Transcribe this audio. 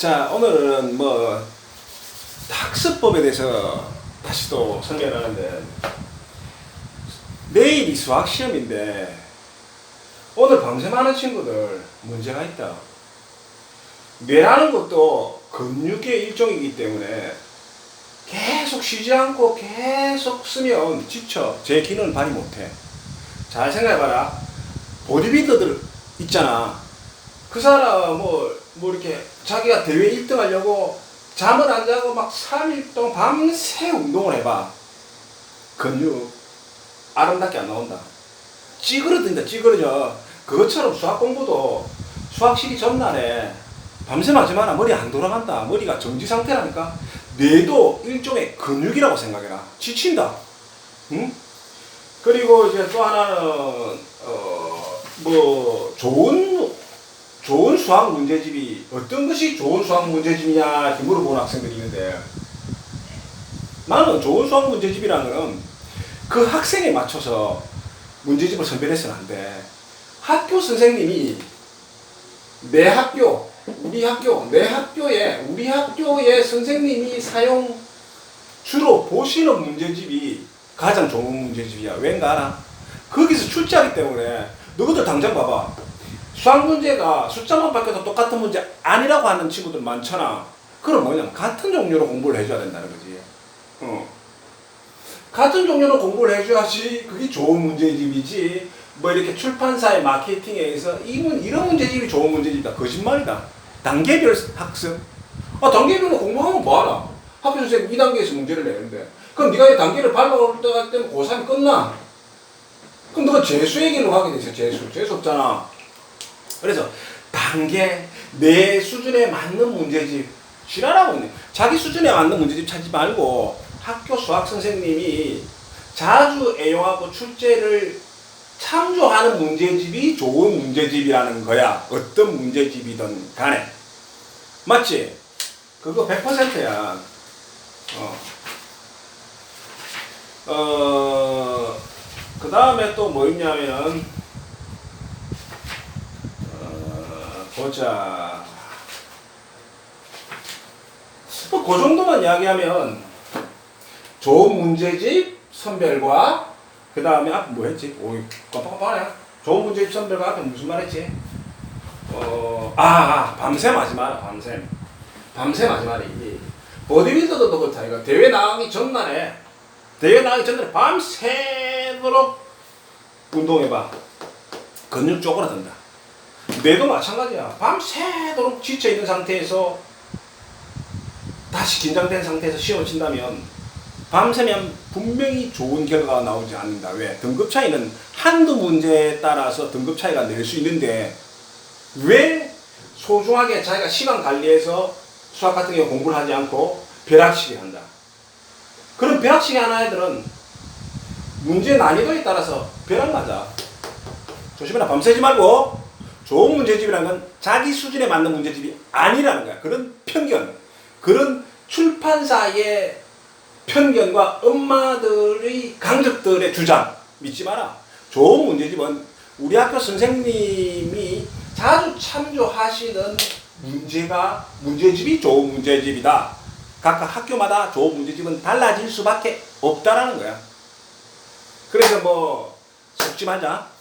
자, 오늘은 뭐 학습법에 대해서 다시 또 설명을 하는데 내일이 수학 시험인데 오늘 밤샘하는 친구들 문제가 있다. 뇌라는 것도 근육의 일종이기 때문에 계속 쉬지 않고 계속 쓰면 지쳐. 제 기능을 발휘 못해. 잘 생각해봐라. 보디빌더들 있잖아. 그 사람 뭐, 뭐 이렇게 자기가 대회 1등 하려고 잠을 안 자고 막 3일 동안 밤새 운동을 해봐. 근육 아름답게 안 나온다. 찌그러진다, 찌그러져. 그것처럼 수학 공부도 수학 시기 전날에 밤새 마라. 머리 안 돌아간다. 머리가 정지 상태라니까. 뇌도 일종의 근육이라고 생각해라. 지친다. 응? 그리고 이제 또 하나는, 어, 뭐, 좋은 수학 문제집이, 어떤 것이 좋은 수학 문제집이냐, 이렇게 물어보는 학생들이 있는데, 나는 좋은 수학 문제집이라는 거는 그 학생에 맞춰서 문제집을 선별해서는 안 돼. 학교 선생님이 내 학교, 우리 학교, 내 학교에, 우리 학교의 선생님이 사용, 주로 보시는 문제집이 가장 좋은 문제집이야. 왠가 알아? 거기서 출제하기 때문에 너희들 당장 봐봐. 수학 문제가 숫자만 바뀌어도 똑같은 문제 아니라고 하는 친구들 많잖아. 그럼 뭐냐면 같은 종류로 공부를 해줘야 된다는 거지. 어. 같은 종류로 공부를 해줘야지 그게 좋은 문제집이지. 뭐 이렇게 출판사의 마케팅에 의해서 이문 이런 문제집이 좋은 문제집이다. 거짓말이다. 단계별 학습. 아 단계별로 공부하면 뭐하나? 학교 선생님 2단계에서 문제를 내는데. 그럼 네가 이 단계를 밟아올 때가 되면 고3이 끝나? 그럼 너가 재수의 길로 가게 돼 있어 재수. 재수 없잖아 그래서 단계 내 수준에 맞는 문제집 지랄하고 자기 수준에 맞는 문제집 찾지 말고 학교 수학 선생님이 자주 애용하고 출제를 참조하는 문제집이 좋은 문제집이라는 거야. 어떤 문제집이든 간에. 맞지? 그거 100%야. 어. 어, 그 다음에 또 뭐 있냐면, 어, 보자. 뭐, 그 정도만 이야기하면, 좋은 문제집 선별과 그 다음에 앞에 뭐 했지? 오이 깜빡깜빡하네. 좋은 문제집 선별과 앞에 무슨 말 했지? 어, 아, 아 밤샘 하지 마라, 밤샘. 밤샘 하지 마라, 이게. 보디빌더도 그렇다, 이거. 대회 나가기 전날에, 대회 나가기 전날에 밤새도록 운동해봐. 근육 쪼그라든다. 뇌도 마찬가지야. 밤새도록 지쳐있는 상태에서 다시 긴장된 상태에서 시험을 친다면 밤새면 분명히 좋은 결과가 나오지 않는다. 왜? 등급 차이는 한두 문제에 따라서 등급 차이가 낼 수 있는데 왜 소중하게 자기가 시간 관리해서 수학 같은 경우 공부를 하지 않고 벼락치기 한다. 그런 벼락치기 하는 애들은 문제 난이도에 따라서 벼락 맞아. 조심해라. 밤새지 말고 좋은 문제집이라는 건 자기 수준에 맞는 문제집이 아니라는 거야. 그런 편견, 그런 출판사의 편견과 엄마들의 강적들의 주장 믿지 마라. 좋은 문제집은 우리 학교 선생님이 자주 참조하시는 문제가 문제집이 좋은 문제집이다. 각각 학교마다 좋은 문제집은 달라질 수밖에 없다라는 거야. 그래서 뭐 속지 말자.